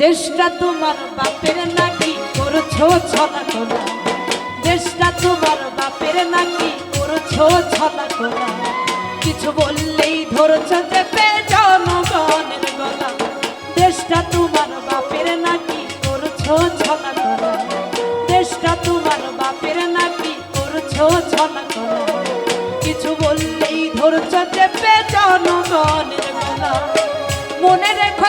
দেশটা তোমার বাপের নাকি করছ ছলা তোলা দেশটা তোমার বাপের নাকি করছ ছলা তোলা কিছু বললেই ধরছ চেপে জনগণের গলা। দেশটা তোমার বাপের নাকি করছ ছলা তোলা দেশটা তোমার বাপের নাকি করছ ছলা তোলা কিছু বললেই ধরছ চেপে জনগণের গলা। মনে রেখো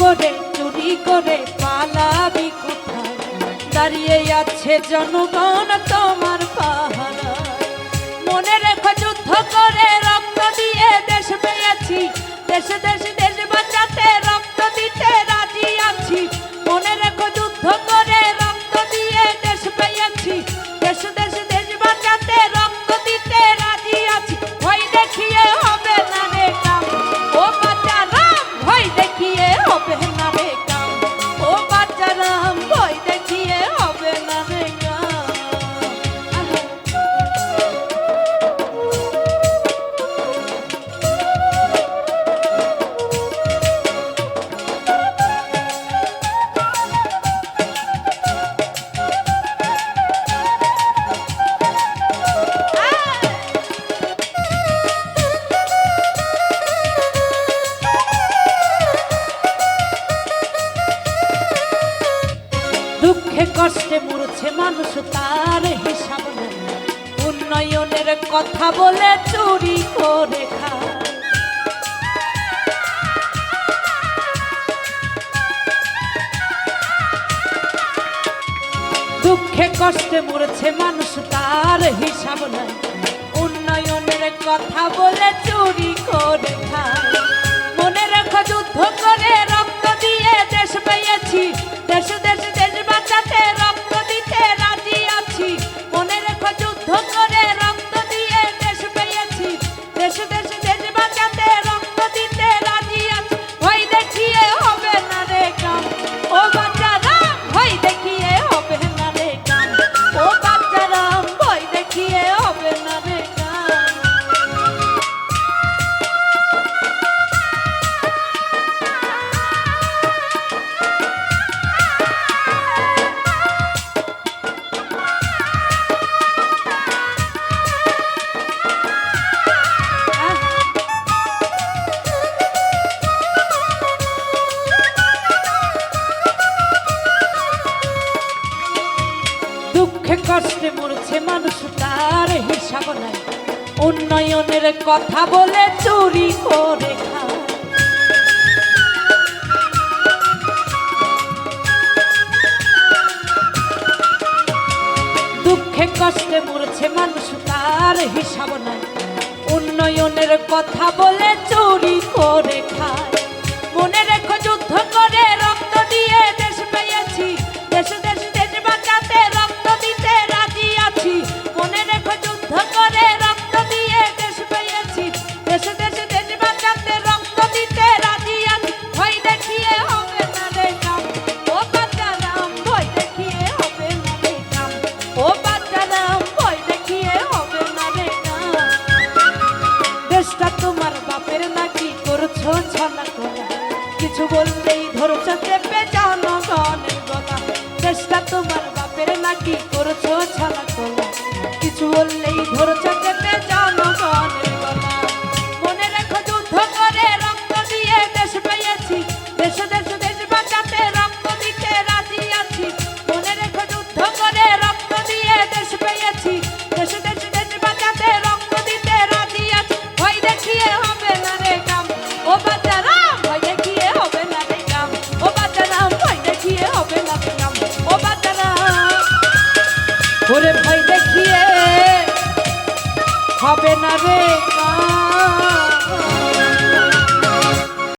করে, চুরি করে, পালাবি কোথায়? দাঁড়িয়ে আছে জনগণ তোমার পাহারা মনে রেখো যুদ্ধ করে রক্ত দিয়ে দেশ পেয়েছি। দেশ দেশ দেশ বাঁচাতে রক্ত দিতে রাজি আছি। মনে রেখো যুদ্ধ করে রক্ত দিয়ে দেশ পেয়েছি। দেশ দেশ দুঃখে কষ্টে মরছে মানুষ, তার হিসাব উন্নয়নের কথা বলে চুরি করে দুঃখে কষ্টে মরছে মানুষ, তার হিসাব নাই। উন্নয়নের কথা বলে চুরি করে খায়। কষ্টে মরছে মানুষ, তার হিসাব নাই। উন্নয়নের কথা বলে চুরি করে দুঃখে কষ্টে মরছে মানুষ, তার হিসাব নাই। উন্নয়নের কথা বলে চুরি করে খায়। মনে রেখো যুদ্ধ করে নাকি করছ ছলা করা কিছু বললেই ধরছো হবে না রে কাজ।